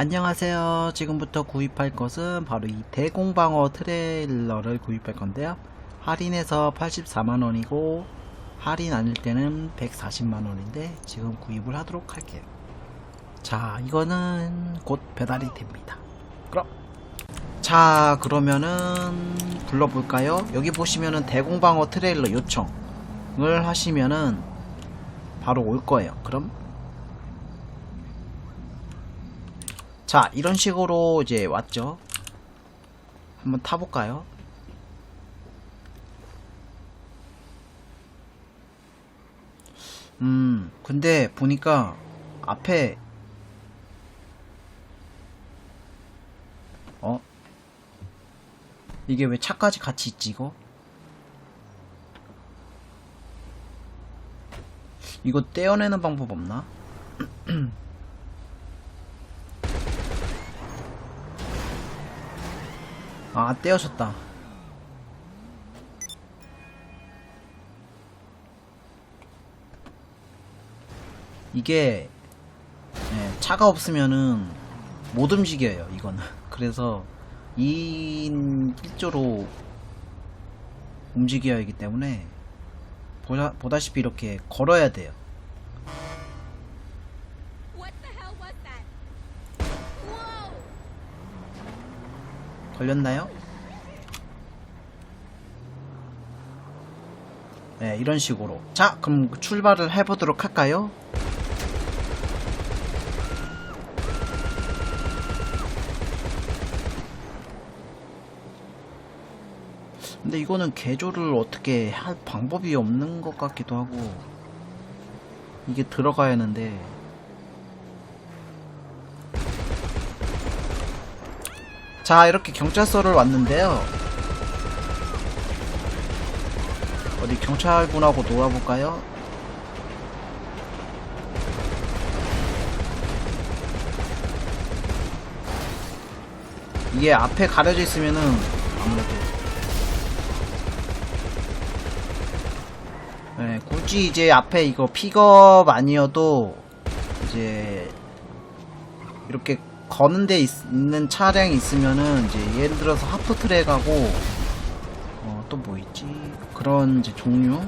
안녕하세요. 지금부터 구입할 것은 바로 이 대공방어 트레일러를 구입할 건데요. 할인해서 84만원이고, 할인 아닐 때는 140만원인데, 지금 구입을 하도록 할게요. 자, 이거는 곧 배달이 됩니다. 그럼. 자, 그러면은, 불러볼까요? 여기 보시면은 대공방어 트레일러 요청을 하시면은, 바로 올 거예요. 그럼 자, 이런 식으로 이제 왔죠. 한번 타볼까요? 음, 근데 보니까 앞에 어? 이게 왜 차까지 같이 있지, 이거? 이거 떼어내는 방법 없나? 아, 떼어졌다. 이게 예, 차가 없으면은 못 움직여요, 이거는. 그래서 2인 1조로 움직여야 하기 때문에 보다, 보다시피 이렇게 걸어야 돼요. 걸렸나요? 네, 이런 식으로. 자, 그럼 출발을 해보도록 할까요? 근데 이거는 개조를 어떻게 할 방법이 없는 것 같기도 하고 이게 들어가야 하는데 자 이렇게 경찰서를 왔는데요 어디 경찰분하고 놀아볼까요? 이게 앞에 가려져 있으면은 아무래도 네, 굳이 이제 앞에 이거 픽업 아니어도 이제 이렇게 거는 데 있, 는 차량이 있으면은 이제 예를 들어서 하프 트랙하고 어, 또 뭐 있지? 그런 이제 종류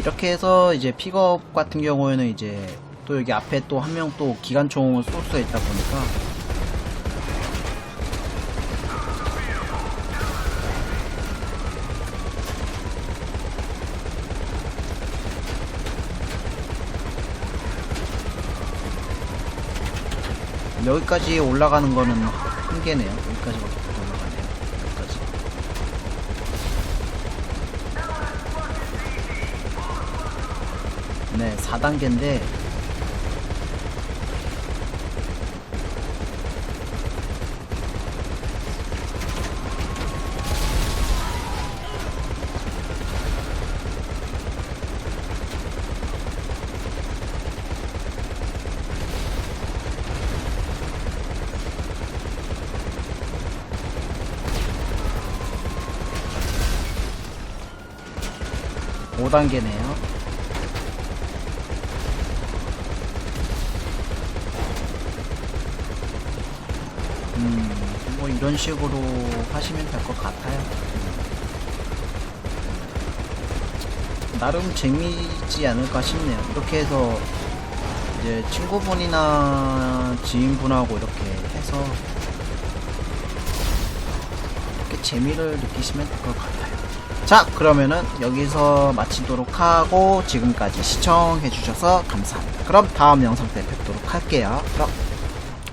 이렇게 해서 이제 픽업 같은 경우에는 이제 또 여기 앞에 또 한 명 또 기관총을 쏠 수가 있다 보니까 여기까지 올라가는 거는 한계네요. 여기까지밖에 못 올라가네요. 여기까지. 네, 4단계인데. 오단계네요 음, 뭐 이런 식으로 하시면 될 것 같아요. 나름 재미있지 않을까 싶네요. 이렇게 해서 이제 친구분이나 지인분하고 이렇게 해서 이렇게 재미를 느끼시면 될 것 같아요. 자, 그러면은 여기서 마치도록 하고 지금까지 시청해주셔서 감사합니다. 그럼 다음 영상 때 뵙도록 할게요. 그럼